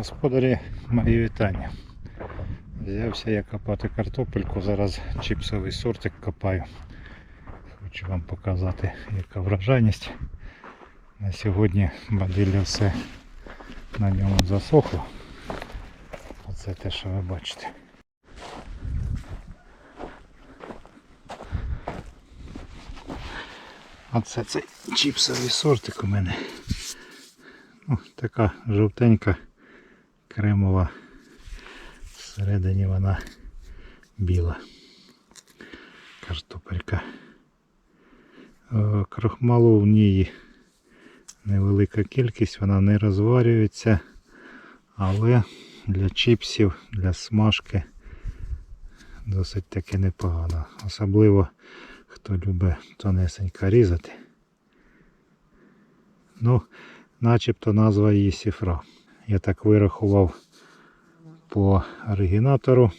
Господарі, мої вітання. Взявся я копати картопельку, зараз чіпсовий сортик копаю. Хочу вам показати, яка вражайність. На сьогодні бадилля все на ньому засохло. Оце те, що ви бачите. Оце цей чіпсовий сортик у мене. Ну, така жовтенька кремова. Всередині вона біла. Картопелька. Е, Крохмалу в ній невелика кількість, вона не розварюється, але для чіпсів, для смажки досить таки непогано. Особливо хто любить тонесенько різати. Ну, начебто назва її сіфра. Я так вирахував по оригінатору,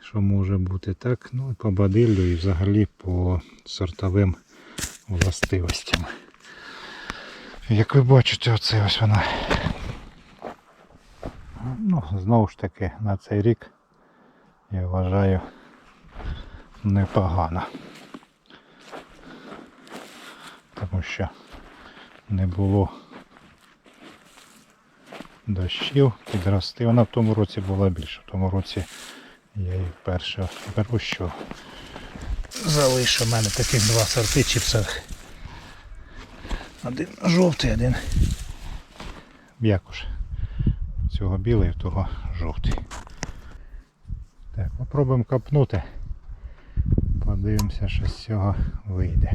що може бути так, ну і по бадиллю і взагалі по сортовим властивостям. Як ви бачите, оце ось вона. Ну, знову ж таки, на цей рік я вважаю непогано. Тому що не було дощів, підрости. Вона в тому році була більше. В тому році я її вперше беру, що залишу в мене таких два сорти чіпсових. Один жовтий, один м'якуш. Цього білий, в того жовтий. Так, попробуємо копнути. Подивимося, що з цього вийде.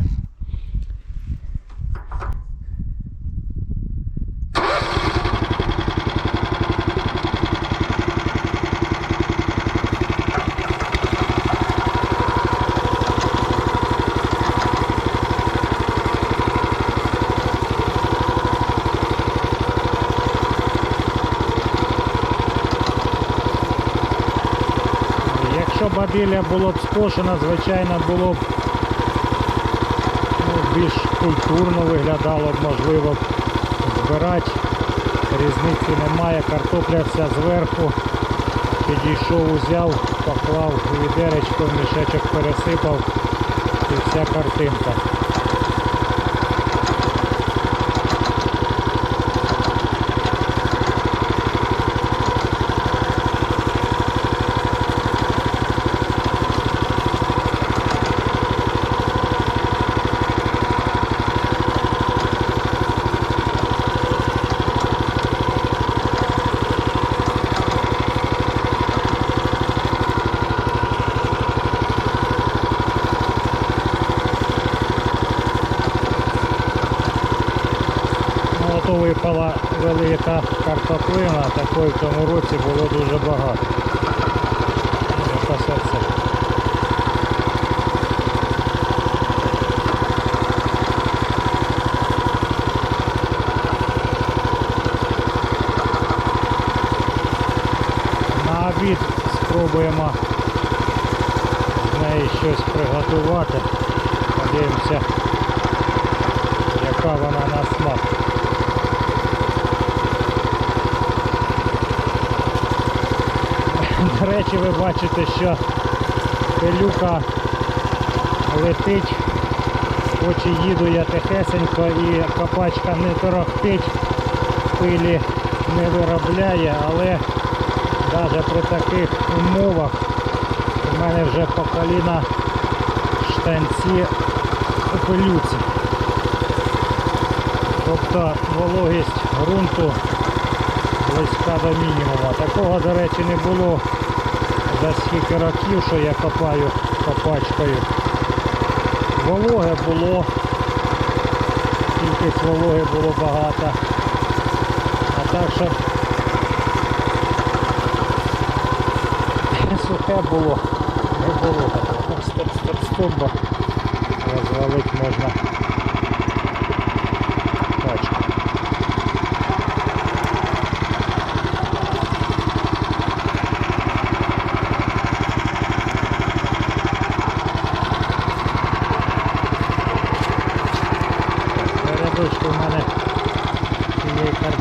Бабіля було б скошена, звичайно, було б ну, більш культурно виглядало б, можливо збирати. Різниці немає, картопля вся зверху. Підійшов, узяв, поклав відеречко, мішечок пересипав і вся картинка. Ну, ото випала велика картоплина, такої в тому році було дуже багато. На обід спробуємо з неї щось приготувати. Подивимося, яка вона на смак. Речі, ви бачите, що пилюка летить, хоч і їду я тихесенько і копачка не торохтить, пилі не виробляє, але навіть при таких умовах у мене вже по коліна штанці у пилюці. Тобто вологість ґрунту близька до мінімуму. Такого, до речі, не було за скільки років, що я копаю копачкою. Вологе було, кількість вологи було багато. А так що сухе було, не було такого. Стоп, стоп, стоп, розвалити можна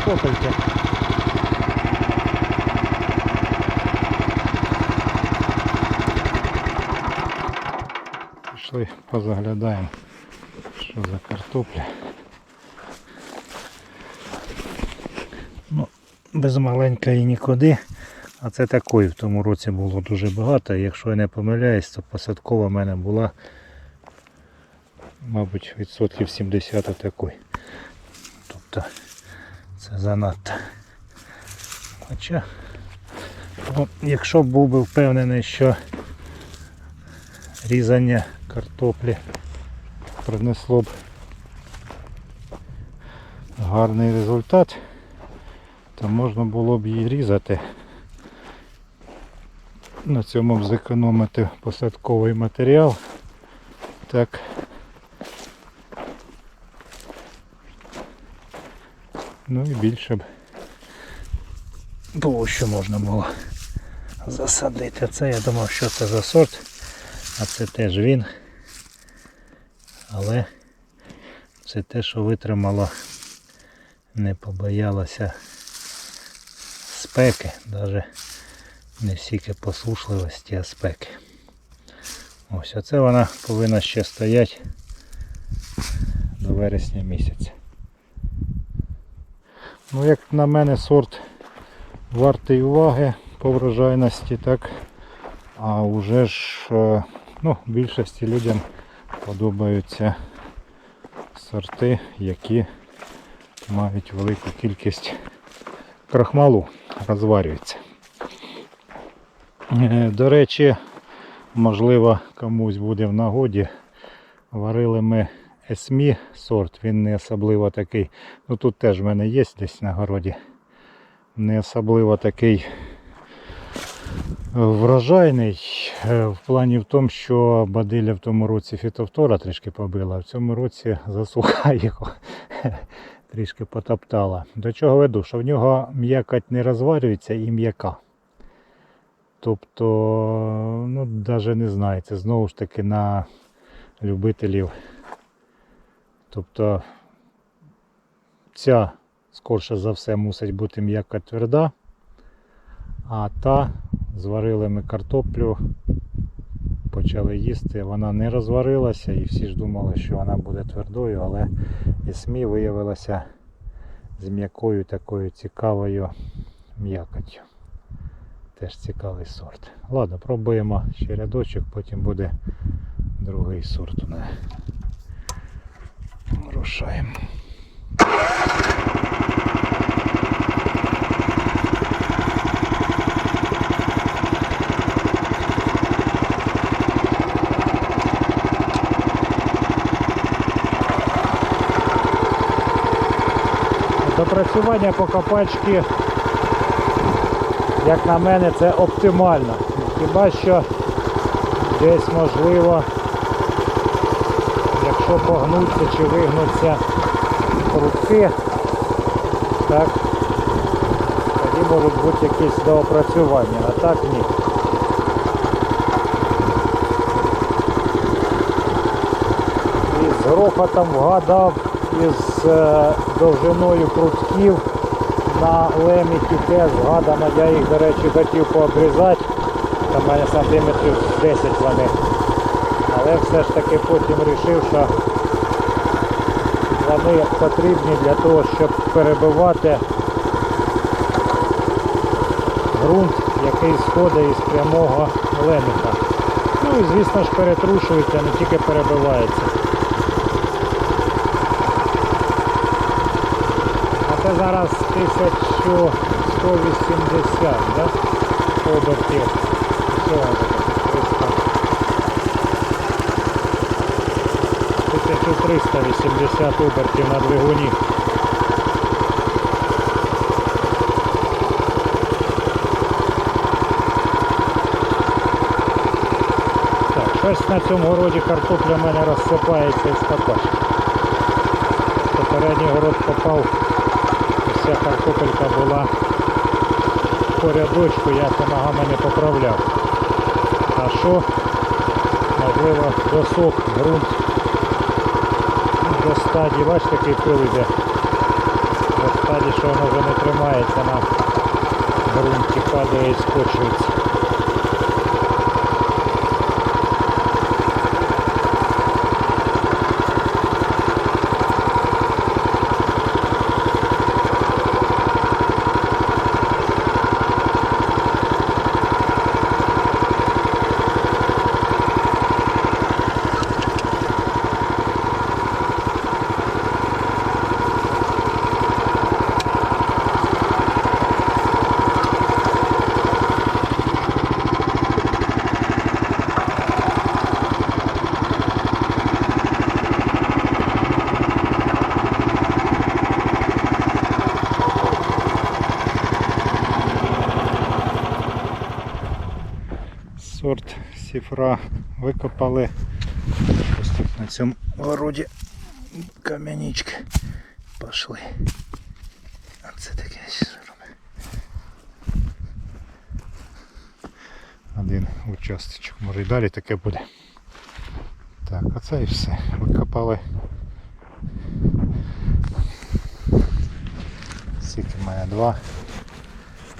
штопайте. Пішли, позаглядаємо, що за картопля. Ну, Без маленької нікуди. А це такої в тому році було дуже багато. Якщо я не помиляюсь, то посадкова в мене була, мабуть, відсотків 70 такої. Тобто це занадто. Хоча, ну, якщо б був би впевнений, що різання картоплі принесло б гарний результат, то можна було б її різати. На цьому б зекономити посадковий матеріал. Так. Ну і більше б було, що можна було засадити. Це я думав, що це за сорт, а це теж він. Але це те, що витримало, не побоялося спеки, навіть не стільки посушливості, а спеки. Ось оце вона повинна ще стояти до вересня місяця. Ну, як на мене, сорт вартий уваги по врожайності, так. А вже ж е, ну, більшості людям подобаються сорти, які мають велику кількість крахмалу, розварюються. Е, До речі, можливо комусь буде в нагоді. Варили ми есмі сорт, він не особливо такий. Ну тут теж в мене є десь на городі. Не особливо такий врожайний. е, В плані в тому, що бадиля в тому році фітофтора трішки побила, а в цьому році засуха його трішки потоптала. До чого веду? Що в нього м'якоть не розварюється і м'яка. Тобто, ну, навіть не знаю, це знову ж таки на любителів. Тобто ця, скорше за все, мусить бути м'яка тверда, а та зварили ми картоплю, почали їсти, вона не розварилася і всі ж думали, що вона буде твердою, але ісмі виявилася з м'якою такою цікавою м'якотю. Теж цікавий сорт. Ладно, пробуємо ще рядочок, потім буде другий сорт у нас. Рушаємо. Допрацювання по копачки як на мене, це оптимально. Хіба що десь можливо, якщо погнуться чи вигнуться крутки, так, тоді можуть бути якісь доопрацювання, а так ні. І з грохотом вгадав із е, довжиною крутків на леміті теж згадано, я їх, до речі, хотів пообрізати. Там мене сантиметрів 10 вони. Але все ж таки потім вирішив, що вони потрібні для того, щоб перебивати ґрунт, який сходить із прямого леміта. Ну і звісно ж перетрушується, не тільки перебивається. А це зараз 1180, да? Обертів. Що воно таке? 300. 1380 обертів на двигуні. Так, щось на цьому городі картопля в мене розсипається із копачки. Попередній город попав, вся картопелька була по рядочку, я це ногами не поправляв. А що? Можливо, досох ґрунт до стадії, бачите, який пил йде. До стадії, що воно вже не тримається на ґрунті, падає і скочується. Сіфра викопали. Ось тут на цьому городі кам'янички пішли. А це таке. Один участочок, може і далі таке буде. Так, оце і все. Викопали. Скільки має два.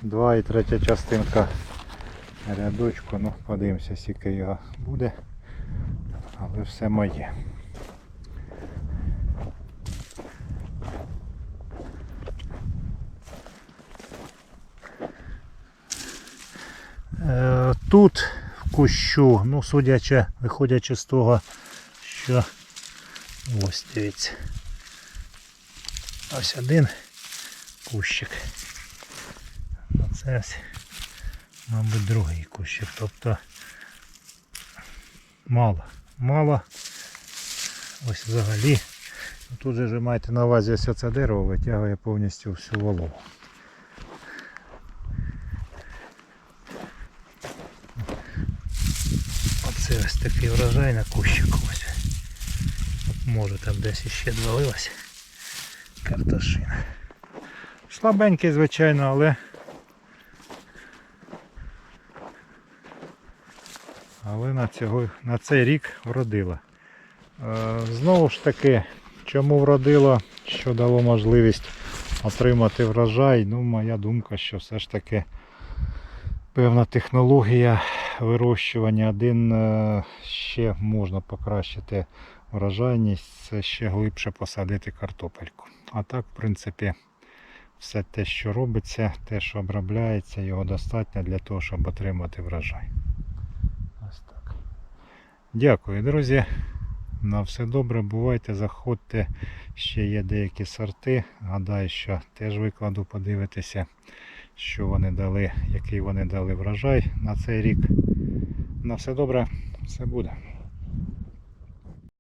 Два і третя частинка рядочку. Ну, подивимося, скільки його буде. Але все моє. Е, Тут в кущу, ну судячи, виходячи з того, що ось дивіться. Ось один кущик. А це ось, мабуть, другий кущик. Тобто мало. Мало. Ось взагалі. Тут же ви маєте на увазі ось це дерево витягує повністю всю вологу. Оце ось такий врожай на кущику. Ось. Може там десь іще двалилась картошина. Слабенький, звичайно, але. Але на, цього, на цей рік вродила. Е, Знову ж таки, чому вродило, що дало можливість отримати врожай, ну моя думка, що все ж таки певна технологія вирощування. Один е, ще можна покращити врожайність, це ще глибше посадити картопельку. А так, в принципі, все те, що робиться, те, що обробляється, його достатньо для того, щоб отримати врожай. Дякую, друзі. На все добре, бувайте, заходьте. Ще є деякі сорти. Гадаю, що теж викладу подивитися, що вони дали, який вони дали врожай на цей рік. На все добре, все буде.